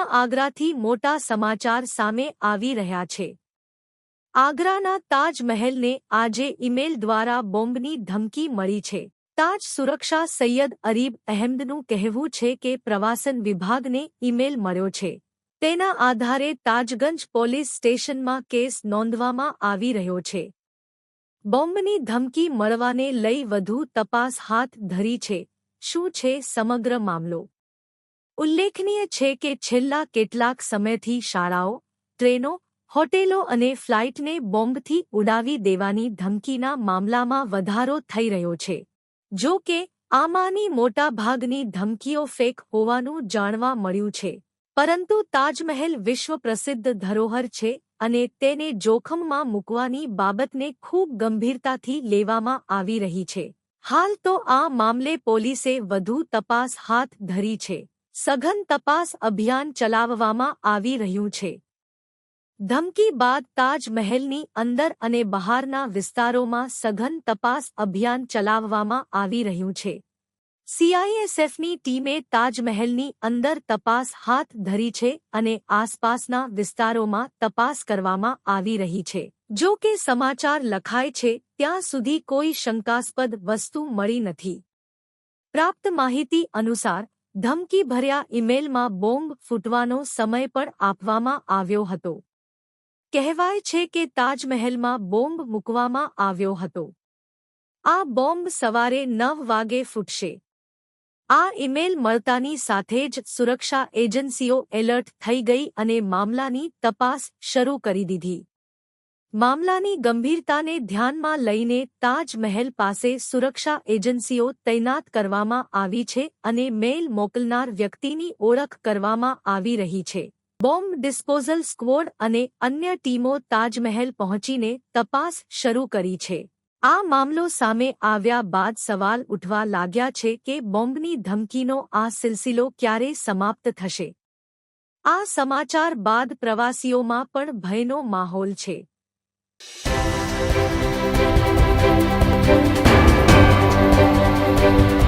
યુપીના આગ્રાથી મોટા સમાચાર સામે આવી રહ્યા છે. આગ્રાના તાજમહેલને આજે ઇમેલ દ્વારા બોમ્બની ધમકી મળી છે. તાજ સુરક્ષા સૈયદ અરીબ અહેમદનું કહેવું છે કે પ્રવાસન વિભાગને ઇમેલ મળ્યો છે. તેના આધારે તાજગંજ પોલીસ સ્ટેશનમાં કેસ નોંધવામાં આવી રહ્યો છે. બોમ્બની ધમકી મળવાને લઈ વધુ તપાસ હાથ ધરી છે. શું છે સમગ્ર મામલો? ઉલ્લેખનીય છે કે છેલ્લા કેટલાક સમયથી શાળાઓ, ટ્રેનો, હોટેલો અને ફ્લાઇટને બોમ્બથી ઉડાવી દેવાની ધમકીના મામલામાં વધારો થઈ રહ્યો છે. જો કે, આમાંની મોટાભાગની ધમકીઓ ફેક હોવાનું જાણવા મળ્યું છે. પરંતુ તાજમહેલ વિશ્વ પ્રસિદ્ધ ધરોહર છે અને તેને જોખમમાં મૂકવાની બાબતને ખૂબ ગંભીરતાથી લેવામાં આવી રહી છે. હાલ તો આ મામલે પોલીસે વધુ તપાસ હાથ ધરી છે. સઘન તપાસ અભિયાન ચલાવવામાં આવી રહ્યું છે. ધમકી બાદ તાજમહેલની અંદર અને બહારના વિસ્તારોમાં સઘન તપાસ અભિયાન ચલાવવામાં આવી રહ્યું છે. સીઆઈએસએફની ટીમે તાજમહેલની અંદર તપાસ હાથ ધરી છે અને આસપાસના વિસ્તારોમાં તપાસ કરવામાં આવી રહી છે. જો કે સમાચાર લખાય છે, ત્યાં સુધી કોઈ શંકાસ્પદ વસ્તુ મળી નથી. પ્રાપ્ત માહિતી અનુસાર ધમકીભર્યા ઇમેલમાં બોમ્બ ફૂટવાનો સમય પણ આપવામાં આવ્યો હતો. કહેવાય છે કે તાજમહેલમાં બોમ્બ મૂકવામાં આવ્યો હતો. આ બોમ્બ સવારે નવ વાગે ફૂટશે. આ ઇમેલ મળતાની સાથે જ સુરક્ષા એજન્સીઓ એલર્ટ થઈ ગઈ અને મામલાની તપાસ શરૂ કરી દીધી. મામલાની ગંભીરતાને ધ્યાનમાં લઈને તાજમહેલ પાસે સુરક્ષા એજન્સીઓ તૈનાત કરવામાં આવી છે અને મેલ મોકલનાર વ્યક્તિની ઓળખ કરવામાં આવી રહી છે. બોમ્બ ડિસ્પોઝલ સ્ક્વોડ અને અન્ય ટીમો તાજમહેલ પહોંચીને તપાસ શરૂ કરી છે. આ મામલો સામે આવ્યા બાદ સવાલ ઉઠવા લાગ્યા છે કે બોમ્બની ધમકીનો આ સિલસિલો ક્યારે સમાપ્ત થશે? આ સમાચાર બાદ પ્રવાસીઓમાં પણ ભયનો માહોલ છે. Thank you.